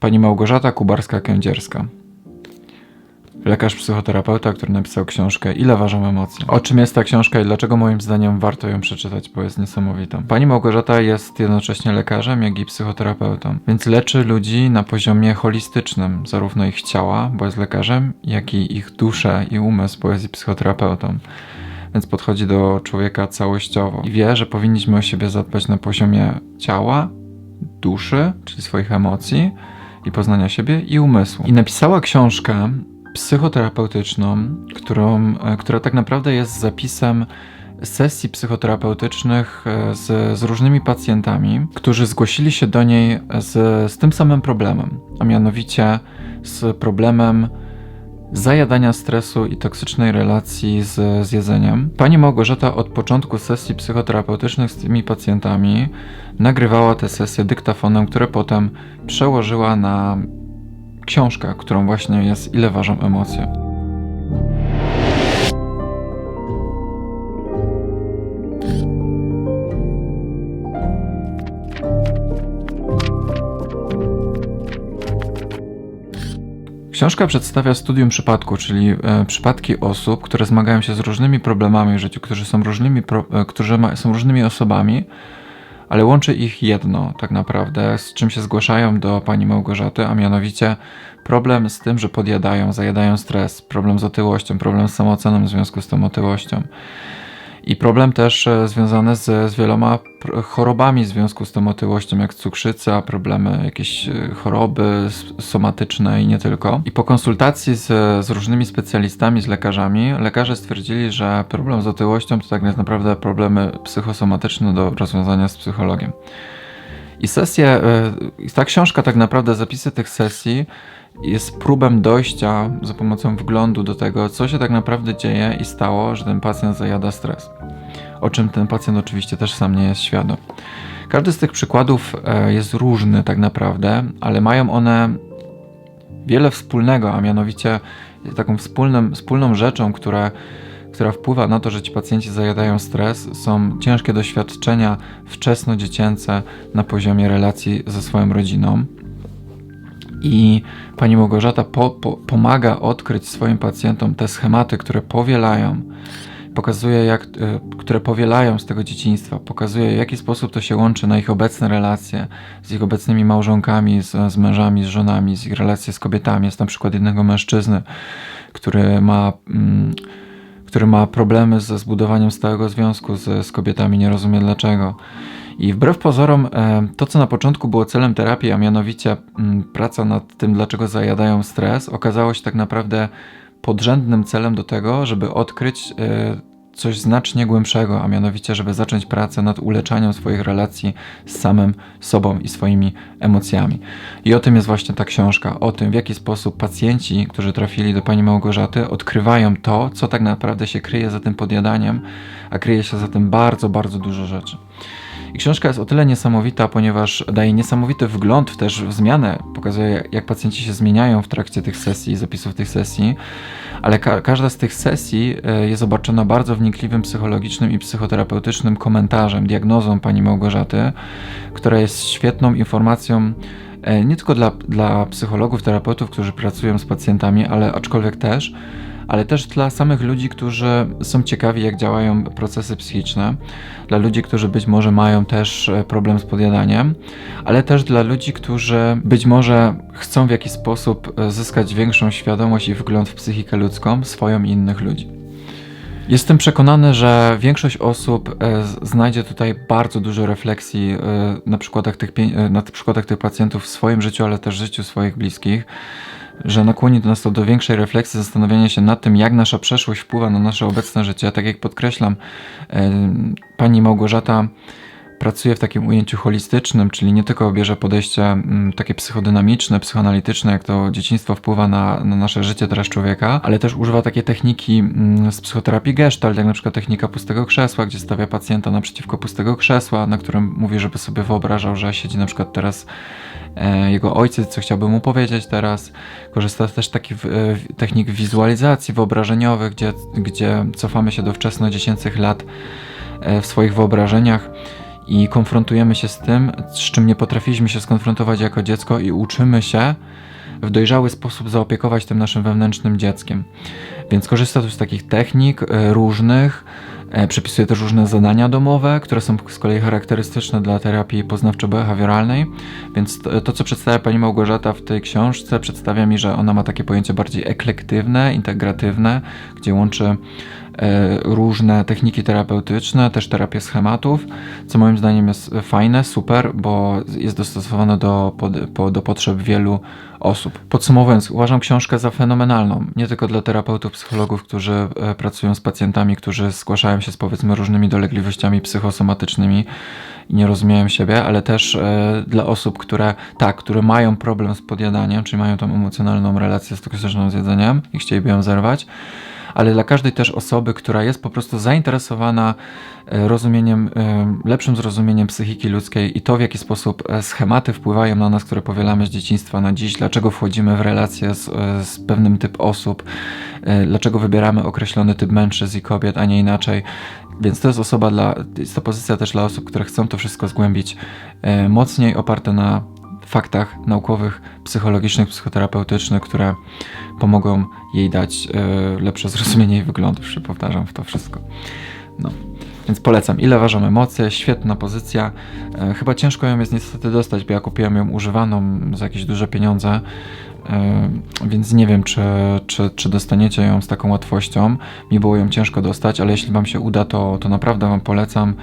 Pani Małgorzata Kubarska-Kędzierska. Lekarz psychoterapeuta, który napisał książkę Ile ważą emocje. O czym jest ta książka i dlaczego moim zdaniem warto ją przeczytać, bo jest niesamowita. Pani Małgorzata jest jednocześnie lekarzem, jak i psychoterapeutą, więc leczy ludzi na poziomie holistycznym, zarówno ich ciała, bo jest lekarzem, jak i ich duszę i umysł, bo jest psychoterapeutą więc podchodzi do człowieka całościowo i wie, że powinniśmy o siebie zadbać na poziomie ciała, duszy, czyli swoich emocji i poznania siebie i umysłu. I napisała książkę psychoterapeutyczną, którą, e, która tak naprawdę jest zapisem sesji psychoterapeutycznych e, z, z różnymi pacjentami, którzy zgłosili się do niej z, z tym samym problemem, a mianowicie z problemem zajadania stresu i toksycznej relacji z, z jedzeniem. Pani Małgorzata od początku sesji psychoterapeutycznych z tymi pacjentami nagrywała te sesje dyktafonem, które potem przełożyła na książkę, którą właśnie jest Ile ważą emocje. Książka przedstawia studium przypadku, czyli e, przypadki osób, które zmagają się z różnymi problemami w życiu, którzy są różnymi, pro, e, którzy ma, są różnymi osobami, ale łączy ich jedno tak naprawdę, z czym się zgłaszają do pani Małgorzaty, a mianowicie problem z tym, że podjadają, zajadają stres, problem z otyłością, problem z samooceną w związku z tą otyłością. I problem też e, związany z, z wieloma chorobami w związku z tą otyłością, jak cukrzyca, problemy, jakieś e, choroby somatyczne i nie tylko. I po konsultacji z, z różnymi specjalistami, z lekarzami, lekarze stwierdzili, że problem z otyłością to tak naprawdę problemy psychosomatyczne do rozwiązania z psychologiem. I sesje, e, ta książka tak naprawdę, zapisy tych sesji jest próbem dojścia za pomocą wglądu do tego, co się tak naprawdę dzieje i stało, że ten pacjent zajada stres. O czym ten pacjent oczywiście też sam nie jest świadom. Każdy z tych przykładów e, jest różny tak naprawdę, ale mają one wiele wspólnego, a mianowicie taką wspólną, wspólną rzeczą, która wpływa na to, że ci pacjenci zajadają stres, są ciężkie doświadczenia wczesno-dziecięce na poziomie relacji ze swoją rodziną. I pani Małgorzata po, po, pomaga odkryć swoim pacjentom te schematy, które powielają, pokazuje, jak, e, które powielają z tego dzieciństwa, pokazuje, w jaki sposób to się łączy na ich obecne relacje z ich obecnymi małżonkami, z, z mężami, z żonami, z ich relacje z kobietami. Jest na przykład jednego mężczyzny, który ma. Mm, który ma problemy ze zbudowaniem stałego związku z, z kobietami, nie rozumie dlaczego. I wbrew pozorom, e, to co na początku było celem terapii, a mianowicie mm, praca nad tym, dlaczego zajadają stres, okazało się tak naprawdę podrzędnym celem do tego, żeby odkryć e, coś znacznie głębszego, a mianowicie, żeby zacząć pracę nad uleczaniem swoich relacji z samym sobą i swoimi emocjami. I o tym jest właśnie ta książka, o tym, w jaki sposób pacjenci, którzy trafili do pani Małgorzaty, odkrywają to, co tak naprawdę się kryje za tym podjadaniem, a kryje się za tym bardzo, bardzo dużo rzeczy. I książka jest o tyle niesamowita, ponieważ daje niesamowity wgląd też w zmianę, pokazuje jak pacjenci się zmieniają w trakcie tych sesji, zapisów tych sesji, ale ka każda z tych sesji e, jest obarczona bardzo wnikliwym psychologicznym i psychoterapeutycznym komentarzem, diagnozą pani Małgorzaty, która jest świetną informacją e, nie tylko dla, dla psychologów, terapeutów, którzy pracują z pacjentami, ale aczkolwiek też ale też dla samych ludzi, którzy są ciekawi, jak działają procesy psychiczne, dla ludzi, którzy być może mają też e, problem z podjadaniem, ale też dla ludzi, którzy być może chcą w jakiś sposób e, zyskać większą świadomość i wgląd w psychikę ludzką, swoją i innych ludzi. Jestem przekonany, że większość osób e, znajdzie tutaj bardzo dużo refleksji na przykładach tych, na przykładach tych pacjentów w swoim życiu, ale też życiu swoich bliskich że nakłoni nas to do większej refleksji, zastanowienia się nad tym, jak nasza przeszłość wpływa na nasze obecne życie. Tak jak podkreślam, pani Małgorzata pracuje w takim ujęciu holistycznym, czyli nie tylko bierze podejście mm, takie psychodynamiczne, psychoanalityczne, jak to dzieciństwo wpływa na, na nasze życie teraz człowieka, ale też używa takie techniki mm, z psychoterapii gestalt, jak na przykład technika pustego krzesła, gdzie stawia pacjenta naprzeciwko pustego krzesła, na którym mówi, żeby sobie wyobrażał, że siedzi na przykład teraz e, jego ojciec, co chciałby mu powiedzieć teraz. Korzysta też taki w, e, technik wizualizacji wyobrażeniowych, gdzie, gdzie cofamy się do wczesno-dziecięcych lat e, w swoich wyobrażeniach i konfrontujemy się z tym, z czym nie potrafiliśmy się skonfrontować jako dziecko i uczymy się w dojrzały sposób zaopiekować tym naszym wewnętrznym dzieckiem. Więc korzysta tu z takich technik e, różnych, e, przepisuje też różne zadania domowe, które są z kolei charakterystyczne dla terapii poznawczo-behawioralnej. Więc to, co przedstawia pani Małgorzata w tej książce, przedstawia mi, że ona ma takie pojęcie bardziej eklektywne, integratywne, gdzie łączy różne techniki terapeutyczne, też terapię schematów, co moim zdaniem jest fajne, super, bo jest dostosowane do, do potrzeb wielu osób. Podsumowując, uważam książkę za fenomenalną, nie tylko dla terapeutów, psychologów, którzy e, pracują z pacjentami, którzy zgłaszają się z powiedzmy różnymi dolegliwościami psychosomatycznymi i nie rozumieją siebie, ale też e, dla osób, które tak, które mają problem z podjadaniem, czyli mają tą emocjonalną relację z toksycznym jedzeniem i chcieliby ją zerwać ale dla każdej też osoby, która jest po prostu zainteresowana e, rozumieniem, e, lepszym zrozumieniem psychiki ludzkiej i to, w jaki sposób e, schematy wpływają na nas, które powielamy z dzieciństwa na dziś, dlaczego wchodzimy w relacje z, z pewnym typ osób, dlaczego wybieramy określony typ mężczyzn i kobiet, a nie inaczej. Więc to jest osoba dla, jest to pozycja też dla osób, które chcą to wszystko zgłębić mocniej, oparte na faktach naukowych, psychologicznych, psychoterapeutycznych, które pomogą jej dać e, lepsze zrozumienie i wygląd. Już powtarzam w to wszystko. No. Więc polecam. Ile ważą emocje? Świetna pozycja. E, chyba ciężko ją jest niestety dostać, bo ja kupiłem ją używaną za jakieś duże pieniądze. E, więc nie wiem, czy, czy, czy dostaniecie ją z taką łatwością. Mi było ją ciężko dostać, ale jeśli Wam się uda, to, to naprawdę Wam polecam.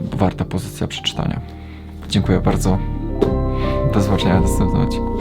Warta pozycja przeczytania. Dziękuję bardzo. Do zobaczenia następnym odcinku.